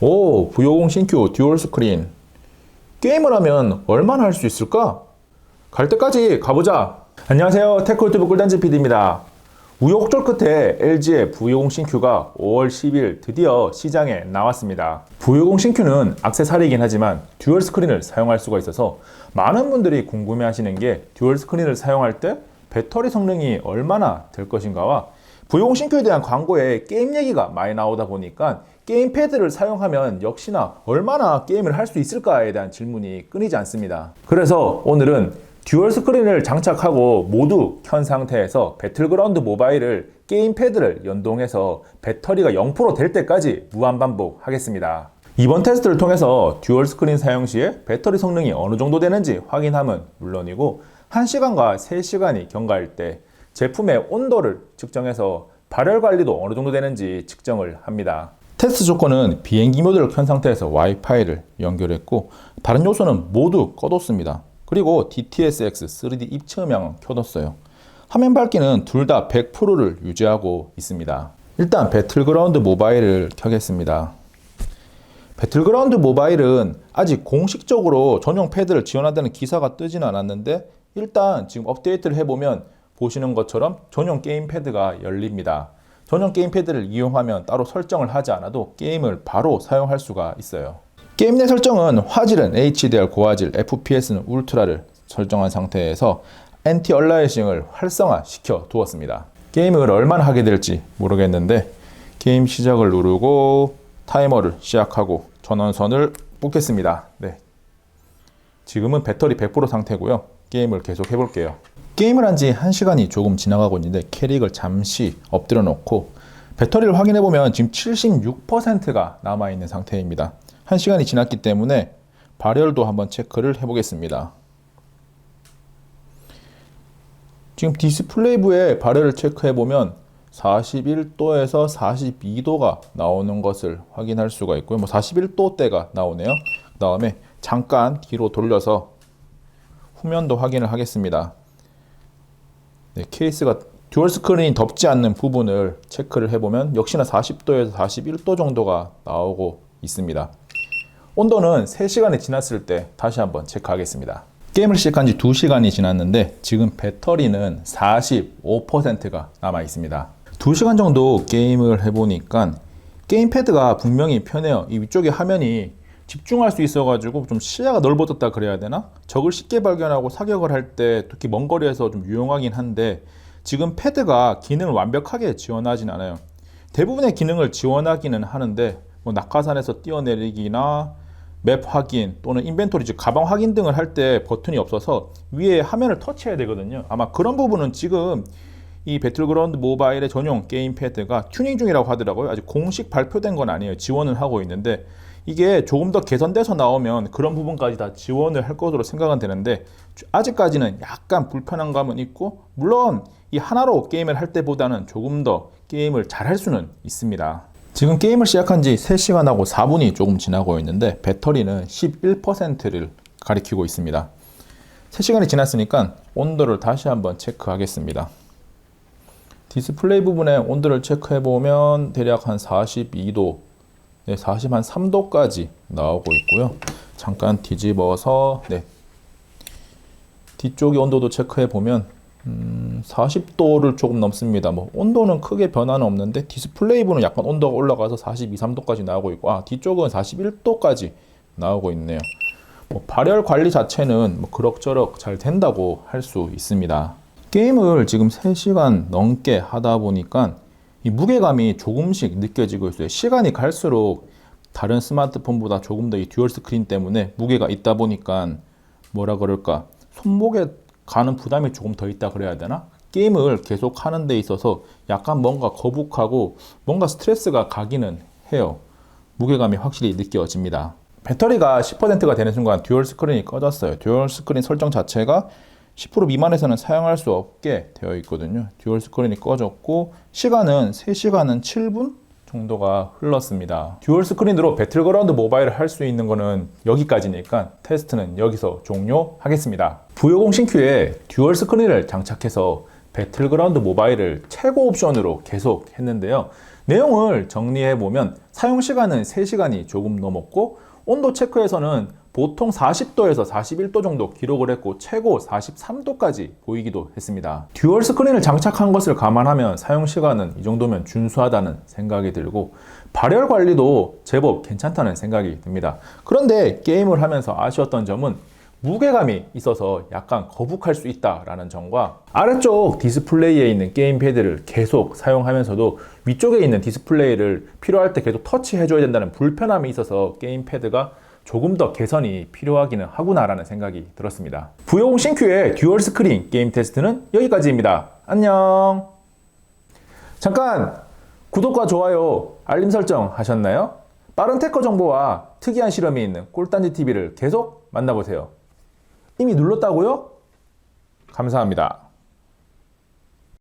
오, 부여공 신규 듀얼 스크린. 게임을 하면 얼마나 할 수 있을까? 갈 때까지 가보자. 안녕하세요. 테크 유튜브 꿀단지 PD입니다. 우여곡절 끝에 LG의 부여공 신큐가 5월 10일 드디어 시장에 나왔습니다. 부여공 신큐는 악세사리이긴 하지만 듀얼 스크린을 사용할 수가 있어서 많은 분들이 궁금해 하시는 게 듀얼 스크린을 사용할 때 배터리 성능이 얼마나 될 것인가와 부여공 신큐에 대한 광고에 게임 얘기가 많이 나오다 보니까 게임 패드를 사용하면 역시나 얼마나 게임을 할 수 있을까에 대한 질문이 끊이지 않습니다. 그래서 오늘은 듀얼 스크린을 장착하고 모두 켠 상태에서 배틀그라운드 모바일을 게임 패드를 연동해서 배터리가 0%될 때까지 무한 반복 하겠습니다. 이번 테스트를 통해서 듀얼 스크린 사용 시에 배터리 성능이 어느 정도 되는지 확인함은 물론이고 1시간과 3시간이 경과할 때 제품의 온도를 측정해서 발열 관리도 어느 정도 되는지 측정을 합니다. 테스트 조건은 비행기 모드를 켠 상태에서 와이파이를 연결했고 다른 요소는 모두 꺼뒀습니다. 그리고 DTSX 3D 입체 음향은 켜뒀어요. 화면 밝기는 둘 다 100%를 유지하고 있습니다. 일단 배틀그라운드 모바일을 켜겠습니다. 배틀그라운드 모바일은 아직 공식적으로 전용 패드를 지원한다는 기사가 뜨지는 않았는데 일단 지금 업데이트를 해보면 보시는 것처럼 전용 게임 패드가 열립니다. 전용 게임 패드를 이용하면 따로 설정을 하지 않아도 게임을 바로 사용할 수가 있어요. 게임 내 설정은 화질은 HDR 고화질, FPS는 울트라를 설정한 상태에서 엔티 얼라이싱을 활성화 시켜 두었습니다. 게임을 얼마나 하게 될지 모르겠는데 게임 시작을 누르고 타이머를 시작하고 전원선을 뽑겠습니다. 네. 지금은 배터리 100% 상태고요. 게임을 계속 해볼게요. 게임을 한 지 1시간이 조금 지나가고 있는데 캐릭을 잠시 엎드려 놓고 배터리를 확인해 보면 지금 76%가 남아 있는 상태입니다. 1시간이 지났기 때문에 발열도 한번 체크를 해 보겠습니다. 지금 디스플레이부에 발열을 체크해 보면 41도에서 42도가 나오는 것을 확인할 수가 있고요. 뭐 41도대가 나오네요. 그 다음에 잠깐 뒤로 돌려서 후면도 확인을 하겠습니다. 네, 케이스가 듀얼 스크린이 덮지 않는 부분을 체크를 해보면 역시나 40도에서 41도 정도가 나오고 있습니다. 온도는 3시간이 지났을 때 다시 한번 체크하겠습니다. 게임을 시작한 지 2시간이 지났는데 지금 배터리는 45%가 남아 있습니다. 2시간 정도 게임을 해보니까 게임 패드가 분명히 편해요. 이 위쪽에 화면이 집중할 수 있어가지고 좀 시야가 넓어졌다 그래야 되나? 적을 쉽게 발견하고 사격을 할 때 특히 먼 거리에서 좀 유용하긴 한데 지금 패드가 기능을 완벽하게 지원하진 않아요. 대부분의 기능을 지원하기는 하는데 뭐 낙하산에서 뛰어내리기나 맵 확인 또는 인벤토리 즉 가방 확인 등을 할 때 버튼이 없어서 위에 화면을 터치해야 되거든요. 아마 그런 부분은 지금 이 배틀그라운드 모바일의 전용 게임 패드가 튜닝 중이라고 하더라고요. 아직 공식 발표된 건 아니에요. 지원을 하고 있는데 이게 조금 더 개선돼서 나오면 그런 부분까지 다 지원을 할 것으로 생각은 되는데 아직까지는 약간 불편한 감은 있고 물론 이 하나로 게임을 할 때보다는 조금 더 게임을 잘 할 수는 있습니다. 지금 게임을 시작한 지 3시간하고 4분이 조금 지나고 있는데 배터리는 11%를 가리키고 있습니다. 3시간이 지났으니까 온도를 다시 한번 체크하겠습니다. 디스플레이 부분에 온도를 체크해 보면 대략 한 42도, 네, 43도까지 나오고 있고요. 잠깐 뒤집어서 네, 뒤쪽의 온도도 체크해 보면 음, 40도를 조금 넘습니다. 뭐 온도는 크게 변화는 없는데 디스플레이 부는 약간 온도가 올라가서 42, 3도까지 나오고 있고 아 뒤쪽은 41도까지 나오고 있네요. 뭐 발열 관리 자체는 뭐 그럭저럭 잘 된다고 할 수 있습니다. 게임을 지금 3시간 넘게 하다 보니까 이 무게감이 조금씩 느껴지고 있어요. 시간이 갈수록 다른 스마트폰보다 조금 더 이 듀얼 스크린 때문에 무게가 있다 보니까 뭐라 그럴까 손목에 가는 부담이 조금 더 있다 그래야 되나? 게임을 계속 하는 데 있어서 약간 뭔가 거북하고 뭔가 스트레스가 가기는 해요. 무게감이 확실히 느껴집니다. 배터리가 10%가 되는 순간 듀얼 스크린이 꺼졌어요. 듀얼 스크린 설정 자체가 10% 미만에서는 사용할 수 없게 되어 있거든요. 듀얼 스크린이 꺼졌고 시간은 3시간은 7분 정도가 흘렀습니다. 듀얼 스크린으로 배틀그라운드 모바일을 할 수 있는 거는 여기까지니까 테스트는 여기서 종료하겠습니다. 부여공 신큐에 듀얼 스크린을 장착해서 배틀그라운드 모바일을 최고 옵션으로 계속 했는데요. 내용을 정리해보면 사용 시간은 3시간이 조금 넘었고 온도 체크에서는 보통 40도에서 41도 정도 기록을 했고 최고 43도까지 보이기도 했습니다. 듀얼 스크린을 장착한 것을 감안하면 사용 시간은 이 정도면 준수하다는 생각이 들고 발열 관리도 제법 괜찮다는 생각이 듭니다. 그런데 게임을 하면서 아쉬웠던 점은 무게감이 있어서 약간 거북할 수 있다라는 점과 아래쪽 디스플레이에 있는 게임 패드를 계속 사용하면서도 위쪽에 있는 디스플레이를 필요할 때 계속 터치해줘야 된다는 불편함이 있어서 게임 패드가 조금 더 개선이 필요하기는 하구나라는 생각이 들었습니다. 부여공 신큐의 듀얼 스크린 게임 테스트는 여기까지입니다. 안녕! 잠깐! 구독과 좋아요, 알림 설정 하셨나요? 빠른 테커 정보와 특이한 실험이 있는 꿀단지 TV를 계속 만나보세요. 이미 눌렀다고요? 감사합니다.